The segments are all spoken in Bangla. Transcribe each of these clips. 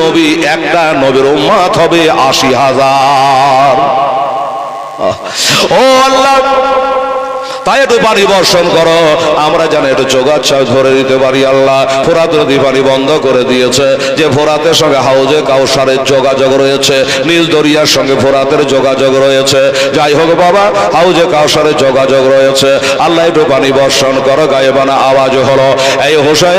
নবী একটা নবীর উম্মাত হবে আশি হাজার। ও আল্লাহ তাই একটু পানি বর্ষণ করো। আমরা জানি একটু যোগাচ্ছা ধরে দিতে পারি, আল্লাহ। ফোরাত নদী পানি বন্ধ করে দিয়েছে। যে ফোরাতের সঙ্গে হাউজে কাউসারের যোগাযোগ রয়েছে, নীল দরিয়ার সঙ্গে ফোরাতের যোগাযোগ রয়েছে। যাই হোক বাবা, হাউজে কাউসারের যোগাযোগ রয়েছে। আল্লাহ একটু পানি বর্ষণ করো, গায়ে গায়েবানা আওয়াজ হলো। এই হোসেন,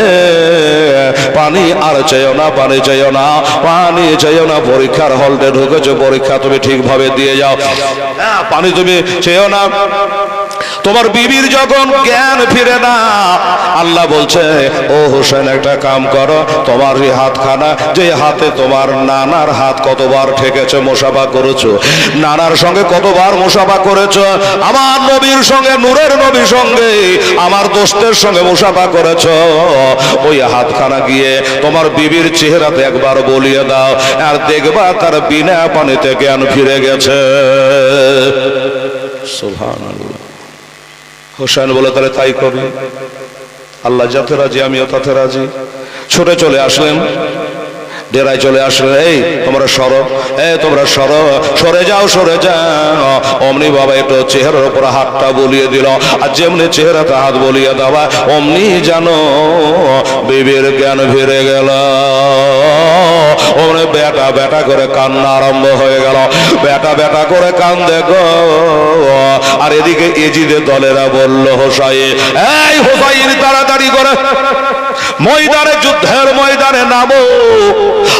পানি আর চেয়েও না, পানি চেয়েও না, পানি চেয়েও না, পরীক্ষার হলটে ঢুকেছো, পরীক্ষা তুমি ঠিকভাবে দিয়ে যাও। পানি তুমি চেয়েও না। তোমার বিবির যখন জ্ঞান ফিরে না, আল্লাহ বলছে, ও হোসেন, একটা কাম করো, তোমার এই হাতখানা, যে হাতে তোমার নানার হাত কতবার ঠেকেছে, মোসাফা করেছ, নানার সঙ্গে কতবার মোসাফা করেছ, আমার নবীর সঙ্গে, নূরের নবীর সঙ্গে, আমার দোস্তের সঙ্গে মোসাফা করেছ, ওই হাতখানা গিয়ে তোমার বিবির চেহারাতে একবার বলিয়ে দাও, আর দেখবা তার বিনা পানিতে জ্ঞান ফিরে গেছে। সুবহানাল্লাহ। হোসেন বলে তাহলে তাই করি। আল্লাহ যাতে রাজি আমিও তাতে রাজি। ছুটে চলে আসলেন। ডেরায় চলে আসলে, এই, তোমরা সরো, এই, তোমরা সরো, সরে যাও সরে যাও। অমনি বাবা একটু চেহারার উপর হাতটা বলিয়ে দিল, আর যেমনি চেহারাতে হাত বলিয়ে দেওয়া, অমনি জানো বিবির জ্ঞান ফিরে গেল। ওমনে বেটা বেটা করে কান্না আরম্ভ হয়ে গেল। বেটা বেটা করে কান্দে গো। আর এদিকে এজিদের দলেরা বলল হোসাই এই হোসাইন, তাড়াতাড়ি করে। ময়দানে যুদ্ধের ময়দানে নামো।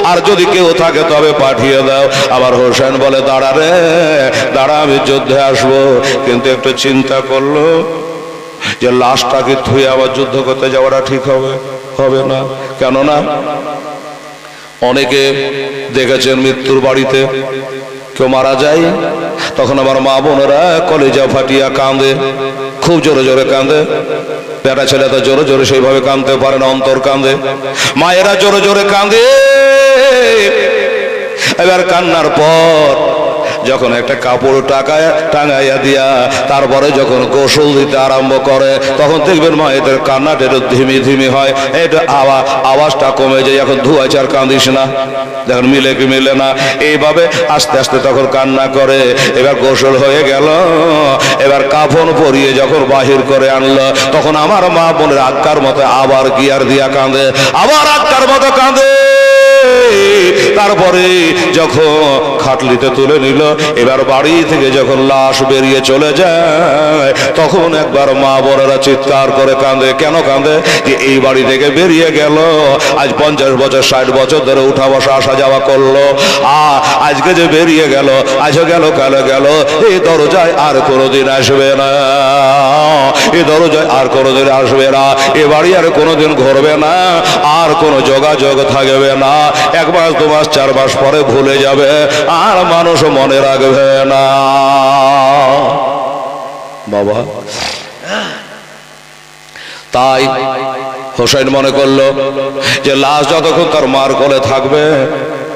আর যদি কেউ থাকে, তবে পাঠিয়ে দাও। আবার হোসেন বলে, দাঁড়া রে, দাঁড়া, আমি যুদ্ধে আসব। কিন্তু একটু চিন্তা করল যে লাশটাকে ধুয়ে আবার যুদ্ধ করতে যাওয়াটা ঠিক হবে? হবে না। কেননা অনেকে দেখেছেন মৃত্যুর বাড়িতে কেউ মারা যায়, তখন আমার মা বোনেরা কলেজা ফাটিয়া কাঁদে, খুব জোরে জোরে কাঁদে। বেটা ছেলে তো জোরে জোরে সেইভাবে কাঁদতে পারে না, অন্তর কাঁদে। মায়েরা জোরে জোরে কাঁদে। এবার কান্নার পর যখন একটা কাপড় টাকায় টাঙাইয়া দিয়া তারপরে যখন গোসল দিতে আরম্ভ করে, তখন দেখবেন মা, এদের কান্নাটা একটু ধিমি ধিমি হয়। এটা আওয়াজ আওয়াজটা কমে যায়, এখন ধুয়াই চার কাঁদিস না। যখন মিলে কি মিলে না। এইভাবে আস্তে আস্তে তখন কান্না করে। এবার গোসল হয়ে গেল। এবার কাফন পরিয়ে যখন বাহির করে আনলো, তখন আমার মা বোনের আক্কার মতো আবার গিয়ার দিয়া কাঁদে। আবার আক্কার মতো কাঁদে। তারপরে যখন খাটলিতে তুলে নিল, এবার বাড়ি থেকে যখন লাশ বেরিয়ে চলে যায়, তখন একবার মা বড়রা চিৎকার করে কাঁদে। কেন কাঁদে? যে এই বাড়ি থেকে বেরিয়ে গেল। আজ পঞ্চাশ বছর, ষাট বছর ধরে উঠা বসা, আসা যাওয়া করল। আ, আজকে যে বেরিয়ে গেল, আজও গেল, কাল গেল এই দরজায় আর কোনোদিন আসবে না। এই দরজায় আর কোনোদিন আসবে না। এ বাড়ি আর কোনোদিন ঘুরবে না। আর কোনো যোগাযোগ থাকবে না। এক মাস, দু মাস চার মাস পরে ভুলে যাবে, আর মানুষ মনে রাখবে না। বাবা, তাই হোসেন মনে করল যে লাশ যতক্ষণ তার মার কোলে থাকবে,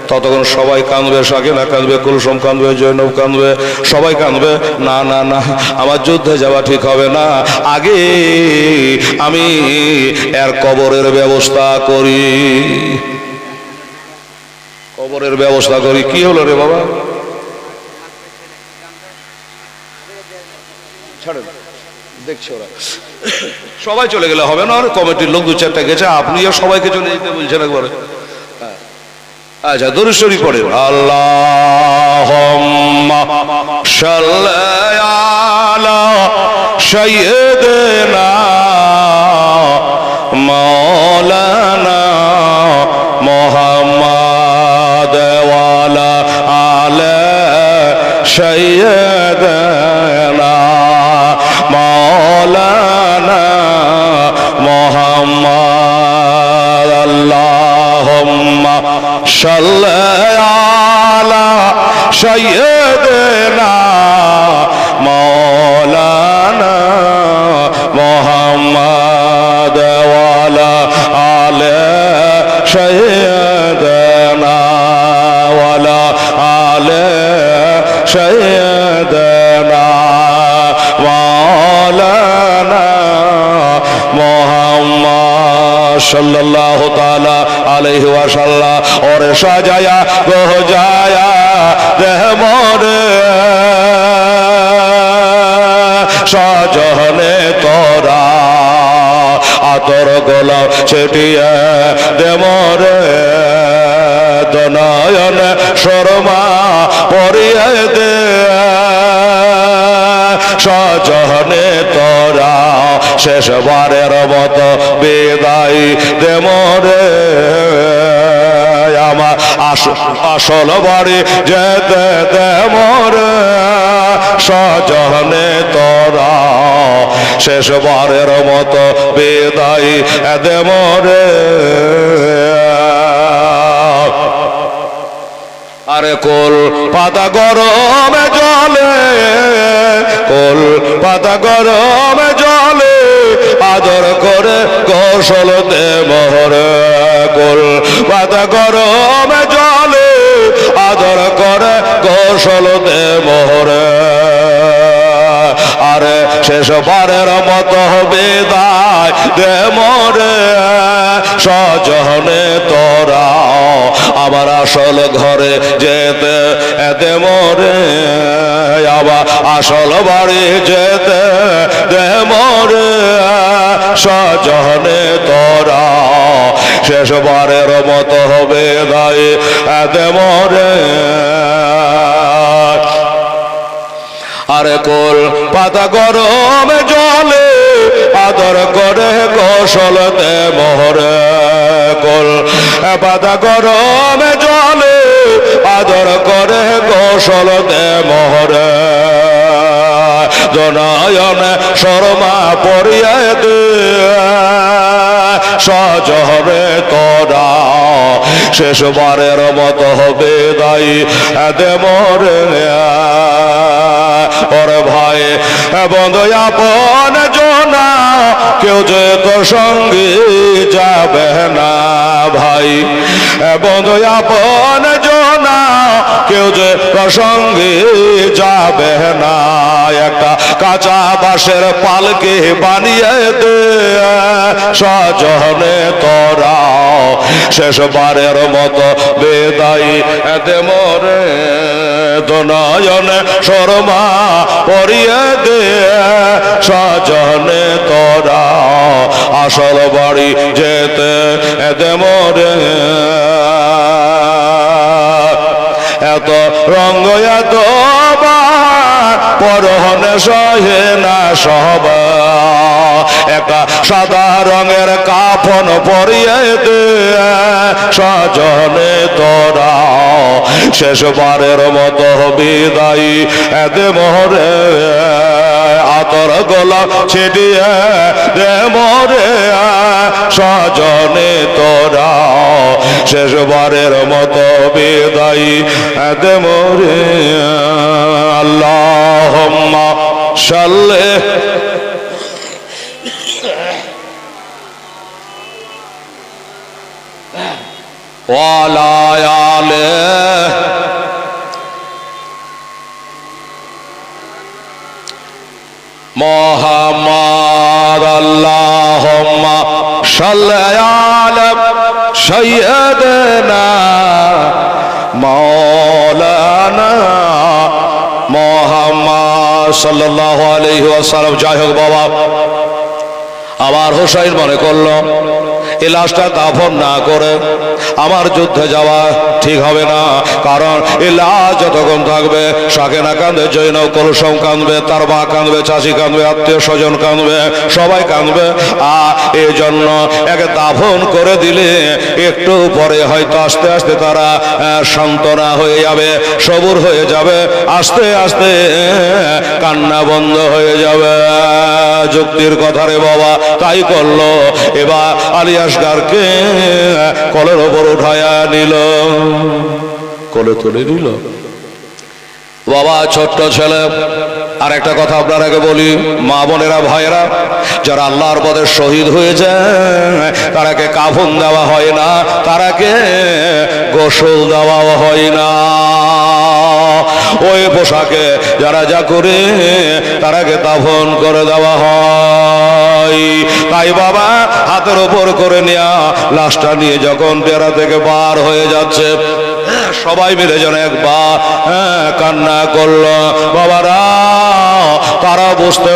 ততক্ষণ সবাই কাঁদবে, সাকিনা কাঁদবে, কুলসুম কাঁদবে, জৈনব কাঁদবে, সবাই কাঁদবে, না না না, আমার যুদ্ধে যাওয়া ঠিক হবে না। আগে আমি এর কবরের ব্যবস্থা করি। কবরের ব্যবস্থা করি। কি হলো রে বাবা? সবাই চলে গেলে হবে না? কমিটির লোক দু চারটা গেছে, আপনিও সবাইকে চলে যেতে বলছেন একবারে। হ্যাঁ। আচ্ছা দরুশ্বরী পড়ে আল্লাহ সৈয়দনা মৌলানা সৈয়দনা মৌলানা মোহাম্মদ আল্লাহুম্মা সাল্লি আলা সাইয়্যিদিনা সাইয়্যিদিনা মাওলানা মোহাম্মদ সাল্লাল্লাহু তাআলা আলাইহি তোরা আতর গোলাপ ছেটিয়ে দেমরে দে। সজনে তোরা শেষবারের মতো বিদায় দেমরে আমার আস- আসল বাড়ি যেতে দেমরে সজনে তোরা শেষবারের মতো বিদায় দেমরে আরে কোল, পাতা গরমে জলে, কোল, পাতা গরমে জলে, আদর করে কৌশল দে মোহরে, কোল, পাতা গরমে জলে, আদর করে কৌশল দে মোহরে। আরে শেষ বারের মতো বিদায় দে মরে, সজনে তোরা আবার আসল ঘরে যেতে, এতে মরে আবার আসল বাড়ি যেতে দে মরে সজনে তোরা। শেষবারের মতো হবে দায়, এতে মরে। আরে কোল পাতা গরমে জলে, আদর করে কৌশল দে মোহরে। কোল পাতা গরমে জলে আদর করে কৌশল দে মোহরে। জনায়ন শর্মা পরিয়ে দে সজহরে তোরা শেষবারের মতো হবে দায়ী। এতে মরে ওরে ভাই, বন্ধু, আপন জোনা। কেউ যে তোর সঙ্গে যাবে না ভাই। বন্ধু, আপন জোনা। কেউ যে তোর সঙ্গে যাবে না, একটা কাঁচা বাঁশের পালকে বানিয়ে দে। সজনে তোরা শেষবারের মতো বেদাই এতে মরে। দনয়নে শর্মা পরিয়ে দে। সজনে তোরা আসল বাড়ি যেতে এতে মরে। এত রঙ্গ এত পরহনে সহে না সব একটা সাদা রঙের কাফন পরিয়ে দে, সজনে তোরা শেষবারের মতো বিদায়ী এতে মোহরে, আতর গোলা ছিটিয়ে দে মোরে সজনে তোরা শেষবারের মতো বেদাই মরে আল্লাহ সাল্লে। ওয়ালায়ালে মহামার আল্লাহ সাল্লায়া সৈয়দনা মৌলানা মহাম্মা সাল্লাহ আলহি আসালাম যাই হোক বাবা, আবার হোসাইন মনে করল এই লাশটা দাফন না করে আমার যুদ্ধে যাওয়া ঠিক হবে না। কারণ এই লাশ যতক্ষণ থাকবে, শাকেনা কাঁদবে জৈনব কলসম কাঁদবে তার মা কাঁদবে, চাষি কাঁদবে, আত্মীয় স্বজন কাঁদবে, সবাই কাঁদবে। আ এই জন্য একে দাফন করে দিলে একটু পরে হয়তো আস্তে আস্তে তারা সান্ত্বনা হয়ে যাবে, সবুর হয়ে যাবে, আস্তে আস্তে কান্না বন্ধ হয়ে যাবে। যুক্তির কথা রে বাবা, তাই করল। এবার আলিয়াসগারকে কলের ওপর উঠায়া নিল, কলে তুলে নিল। বাবা, ছোট্ট ছেলে আর একটা কথা আপনারাকে বলি, মা বোনেরা, ভাইয়েরা, যারা আল্লাহর পদে শহীদ হয়েছে তারাকে কাফন দেওয়া হয় না তারাকে গোসল দেওয়াও হয় না। ওই পোশাকে যারা যা করে তারাকে দাফন করে দেওয়া হয়। নয় তাই বাবা হাতের ওপর করে নেয়া লাশটা নিয়ে যখন ডেরা থেকে বার হয়ে যাচ্ছে সবাই মিলে যেন একবার হ্যাঁ, কান্না করল। বাবারা তারা বুঝতে